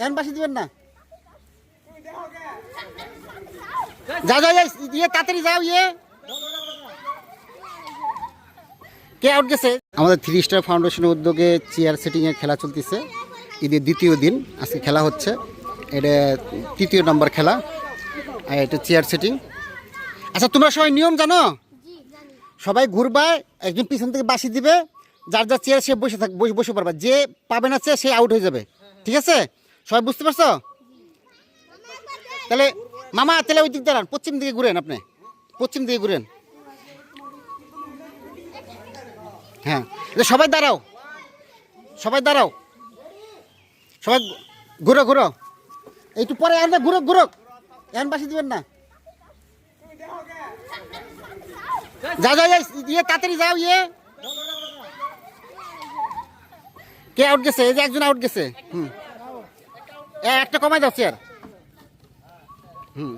এখন বাসি দিবেন না। যাও যাও, ইয়ে তাড়াতাড়ি যাও ইয়ে। কে আউট গেছে? আমাদের থ্রি স্টার ফাউন্ডেশনের উদ্যোগে চেয়ার সেটিংয়ের খেলা চলতেছে। ঈদের দ্বিতীয় দিন আজকে খেলা হচ্ছে। এটা তৃতীয় নম্বর খেলা। আর এটা চেয়ার সেটিং আচ্ছা তোমরা সবাই নিয়ম জানো? সবাই ঘুরবা একজন পিছন থেকে বাসি দিবে। যার যার চেয়ার সে বসে থাক বসে বসে পারবা যে পাবে না চেয়ার সে আউট হয়ে যাবে। ঠিক আছে? সবাই বুঝতে পারছ? তাহলে মামা তাহলে ওই দিক দাঁড়ান পশ্চিম দিকে ঘুরেন আপনি। পশ্চিম দিকে ঘুরেন। হ্যাঁ সবাই দাঁড়াও। সবাই দাঁড়াও। সবাই ঘুরো ঘুরো। একটু পরে আর না ঘুরো ঘুরো। এখন বাসি দিবেন না। যা যাও, ইয়ে তাড়াতাড়ি যাও ইয়ে। কে আউট গেছে? এই যে একজন আউট গেছে। হুম। একটা কমাই দাও চেয়ার হুম।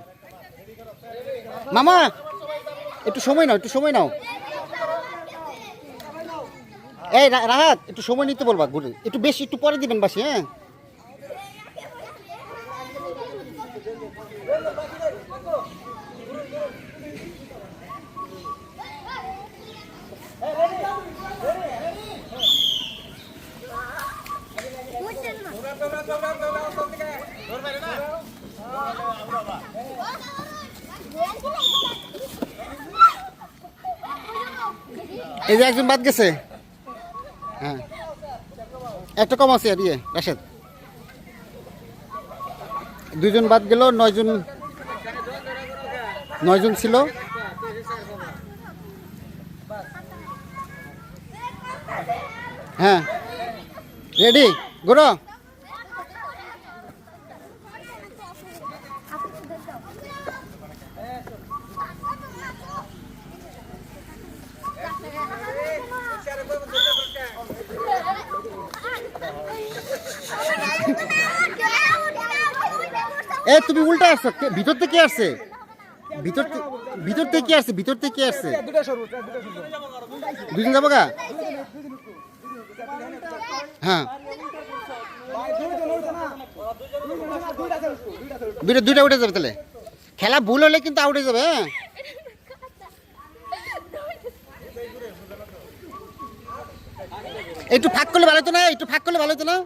মামা, একটু সময় নাও, একটু সময় নাও। এই রাহাত, একটু সময় নিতে বলবা, ঘুরে। একটু বেশি, একটু পরে দিবেন বাসি হ্যাঁ? এই যে একজন বাদ গেছে? হ্যাঁ। একটা কম আছে আর ইয়ে রাশেদ। দুজন বাদ গেল, নয়জন নয়জন ছিল। হ্যাঁ। রেডি গোড়ো এ, তুমি উল্টা আসছো। ভিতর থেকে আসছে? ভিতর ভিতর থেকে আসছে, ভিতর থেকে আসছে। দুজন যাব গা? হ্যাঁ। দুইটা দুইটা উঠে যাবে তাহলে। খেলা ভুল হলে কিন্তু আউট হয়ে যাবে হ্যাঁ? একটু ফাঁক করলে ভালো হতো না, একটু ফাঁক করলে ভালো হতো না?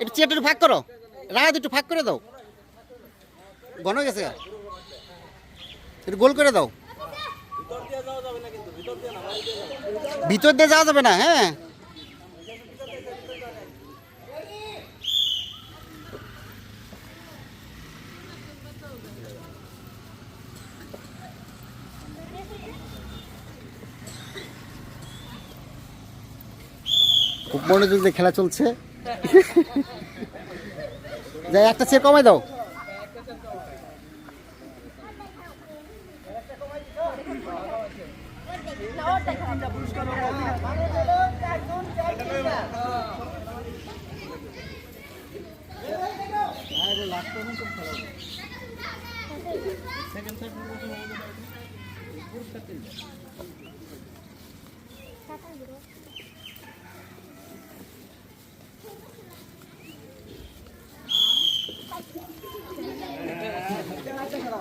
একটু চেয়ারটা একটু ফাঁক করো। রাত একটু ফাঁক করে দাও। ঘন গেছে? একটু গোল করে দাও। ভিতর দিয়ে যাওয়া যাবে না হ্যাঁ? খুব মনোযোগ দিয়ে খেলা চলছে। যাই, একটা চেয়ে কমাই দাও।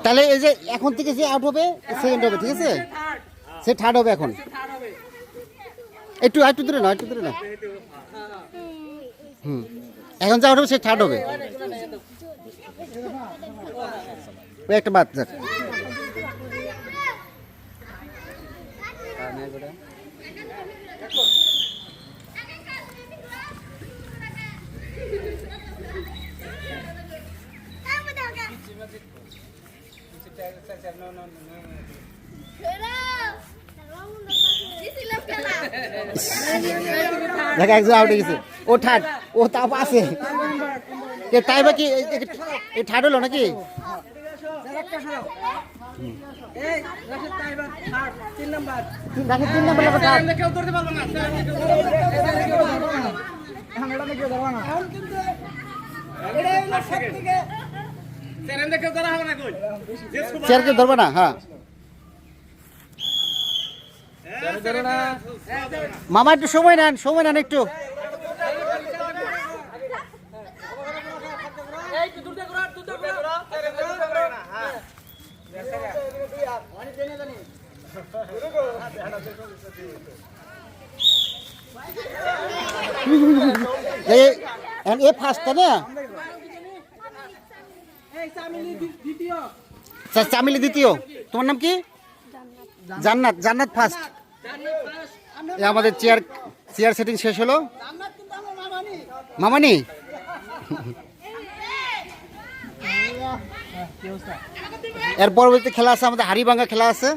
তাহলে এই যে এখন থেকে যে আউট হবে সেকেন্ড হবে ঠিক আছে? সে থার্ড হবে এখন। একটু একটু দূরে না একটু দূরে না হুম। এখন যা হবে সে থার্ড হবে। একটা বাদ যাক দেখা একজন আউট গেছে। ও থার্ড ও তাপ আছে। এ তাই বা কি? থার্ড হলো নাকি? ধরবে না হ্যাঁ। মামা, একটু সময় নেন সময় নেন একটু। এ ফার্স্ট না? চামিলি দ্বিতীয়। তোমার নাম কি? জান্নাত। জান্নাত ফার্স্ট আমাদের চেয়ার চেয়ার সেটিং শেষ হলো। মামানি? এর পরবর্তী খেলা আছে, আমাদের হাড়িভাঙ্গা খেলা আছে।